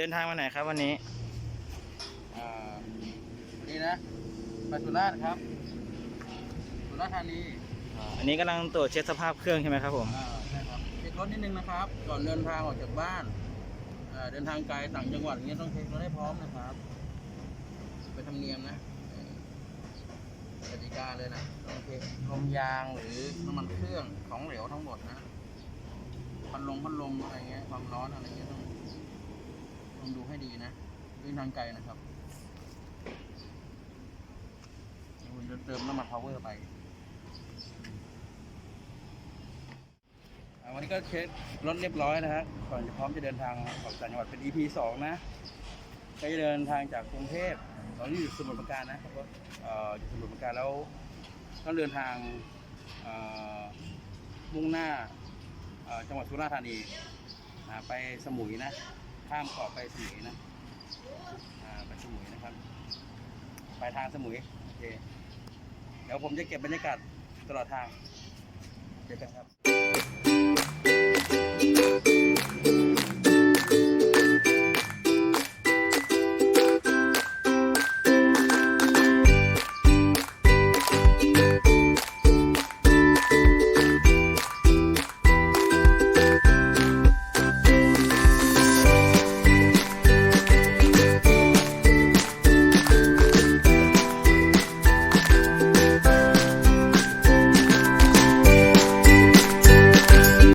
เดินทางมาไหนครับวันนี้อ่านี่นะไปสุราษฎร์ครับสุราษฎร์ธานีอันนี้กำลังตรวจเช็คสภาพเครื่องใช่ไหมครับผม อ่าใช่ครับเช็ครถนิดนึงนะครับ ก่อนเดินทางออกจากบ้านอ่าเดินทางไกลต่างจังหวัดอย่างเงี้ยต้องเช็ครถให้พร้อมนะครับเป็นธรรมเนียมนะเออกติกาเลยนะต้องเช็คลมยางหรือน้ำมันเครื่องของเหลวทั้งหมดนะพัดลมพัดลมอะไรเงี้ยความร้อนอะไรเงี้ยต้อง องดูให้ดีนะเดินทางไกลนะครับคุณจะเติมน้ำมันพาวเวอร์ไปวันนี้ก็เช็ครถเรียบร้อยนะฮะก่อนจะพร้อมจะเดินทางออกจากจังหวัดเป็น EP สองนะก็จะเดินทางจากกรุงเทพตอนนี้อยู่สมุทรปราการนะครับเอ่ออยู่สมุทรปราการแล้วก็เดินทางมุ่งหน้าจังหวัดสุราษฎร์ธานีไปสมุยนะ ข้ามเกาะไปสมุยนะอ่าไปสมุยนะครับ ไปทางสมุยโอเคเดี๋ยวผมจะเก็บบรรยากาศตลอดทางเจอกันครับ